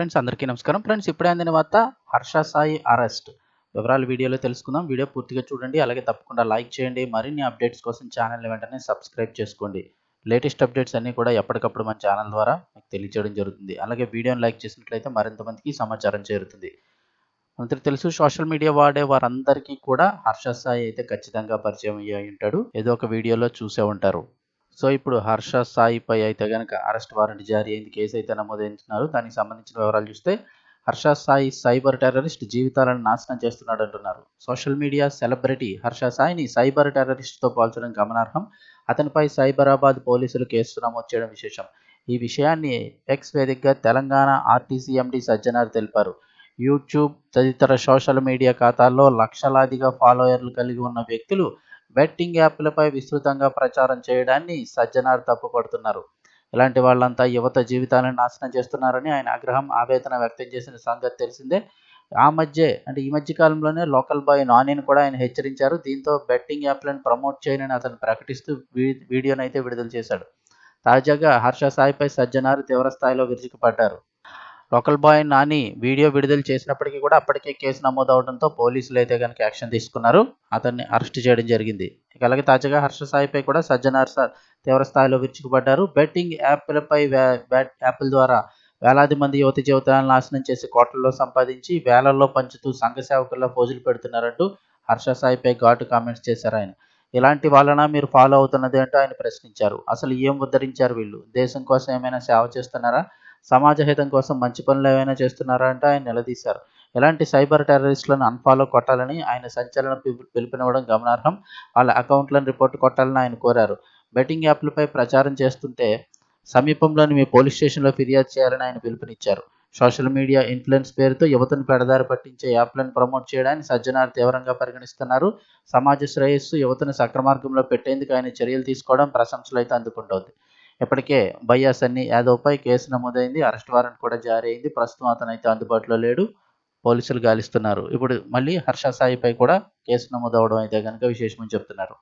Friends అందరికీ నమస్కారం. Friends ఇప్పుడే అందిన వార్త హర్ష సాయి అరెస్ట్. వివరాలు వీడియోలో తెలుసుకుందాం. వీడియో పూర్తిగా చూడండి. అలాగే తప్పకుండా లైక్ చేయండి. మరిన్ని అప్డేట్స్ కోసం ఛానల్ని వెంటనే సబ్స్క్రైబ్ చేసుకోండి. లేటెస్ట్ అప్డేట్స్ అన్నీ కూడా ఎప్పటికప్పుడు మన ఛానల్ ద్వారా మీకు తెలియజేయడం జరుగుతుంది. అలాగే వీడియోని లైక్ చేసినట్లయితే మరింత మందికి సమాచారం చేరుతుంది. అందరికి తెలుసు సోషల్ మీడియా వాడే వారందరికీ కూడా హర్ష సాయి అయితే ఖచ్చితంగా పరిచయం అయ్యి ఉంటాడు. ఏదో ఒక వీడియోలో చూసే ఉంటారు. సో ఇప్పుడు హర్ష సాయిపై అయితే కనుక అరెస్ట్ వారెంట్ జారీ అయింది కేసు అయితే నమోదించినారు దానికి సంబంధించిన వివరాలు చూస్తే హర్ష సాయి సైబర్ టెర్రరిస్ట్ జీవితాలను నాశనం చేస్తున్నాడు అంటున్నారు సోషల్ మీడియా సెలబ్రిటీ హర్ష సాయిని సైబర్ టెర్రరిస్ట్తో పోల్చడం గమనార్హం. అతనిపై సైబరాబాద్ పోలీసులు కేసు నమోదు చేయడం విశేషం. ఈ విషయాన్ని ఎక్స్ వేదికగా తెలంగాణ ఆర్టీసీ ఎండి సజ్జనార్ తెలిపారు. యూట్యూబ్ తదితర సోషల్ మీడియా ఖాతాల్లో లక్షలాదిగా ఫాలోయర్లు కలిగి ఉన్న వ్యక్తులు బెట్టింగ్ యాప్లపై విస్తృతంగా ప్రచారం చేయడాన్ని సజ్జనార్ తప్పుపడుతున్నారు ఇలాంటి వాళ్ళంతా యువత జీవితాలను నాశనం చేస్తున్నారని ఆయన ఆగ్రహం ఆవేదన వ్యక్తం చేసిన సంగతి తెలిసిందే. ఆ మధ్య అంటే ఈ మధ్య కాలంలోనే లోకల్ బాయ్ నానిని కూడా ఆయన హెచ్చరించారు. దీంతో బెట్టింగ్ యాప్లను ప్రమోట్ చేయనని అతను ప్రకటిస్తూ వీడియోనైతే అయితే విడుదల చేశాడు. తాజాగా హర్ష సాయిపై సజ్జనారు తీవ్ర స్థాయిలో విరుచుకుపడ్డారు. లోకల్ బాయ్ నాని వీడియో విడుదల చేసినప్పటికీ కూడా అప్పటికే కేసు నమోదు అవడంతో పోలీసులు అయితే కనుక యాక్షన్ తీసుకున్నారు. అతన్ని అరెస్ట్ చేయడం జరిగింది. ఇక అలాగే తాజాగా హర్ష సాయిపై కూడా సజ్జనార్ సార్ తీవ్ర స్థాయిలో విరుచుకుపడ్డారు. బెట్టింగ్ యాప్లపై బ్యాట్ యాప్ల ద్వారా వేలాది మంది యువతి జీవితాలను నాశనం చేసి కోట్లలో సంపాదించి వేలల్లో పంచుతూ సంఘ సేవకుల్లో పోజులు పెడుతున్నారంటూ హర్ష సాయిపై ఘాటు కామెంట్స్ చేశారు ఆయన. ఇలాంటి వాళ్ళన మీరు ఫాలో అవుతున్నది అంటూ ఆయన ప్రశ్నించారు. అసలు ఏం ఉద్ధరించారు వీళ్ళు? దేశం కోసం ఏమైనా సేవ చేస్తున్నారా? సమాజ హితం కోసం మంచి పనులు ఏమైనా చేస్తున్నారా అంటే ఆయన నిలదీశారు. ఎలాంటి సైబర్ టెర్రరిస్టులను అన్ఫాలో కొట్టాలని ఆయన సంచలన పిలుపునివ్వడం గమనార్హం. వాళ్ళ అకౌంట్లను రిపోర్ట్ కొట్టాలని ఆయన కోరారు. బెట్టింగ్ యాప్లపై ప్రచారం చేస్తుంటే సమీపంలోని మీ పోలీస్ స్టేషన్లో ఫిర్యాదు చేయాలని ఆయన పిలుపునిచ్చారు. సోషల్ మీడియా ఇన్ఫ్లుయెన్స్ పేరుతో యువతను పెడదారి పట్టించే యాప్లను ప్రమోట్ చేయడాన్ని సజ్జనార్ తీవ్రంగా పరిగణిస్తున్నారు. సమాజ శ్రేయస్సు యువతను సక్రమార్గంలో పెట్టేందుకు ఆయన చర్యలు తీసుకోవడం ప్రశంసలు అయితే అందుకుంటోంది. ఇప్పటికే బయ్యాస్ అన్ని యాదవ్పై కేసు నమోదైంది అరెస్ట్ వారెంట్ కూడా జారీ అయింది ప్రస్తుతం అతను అయితే అందుబాటులో లేడు. పోలీసులు గాలిస్తున్నారు. ఇప్పుడు మళ్ళీ హర్ష సాయిపై కూడా కేసు నమోదు అవడం అయితే కనుక విశేషమని చెప్తున్నారు.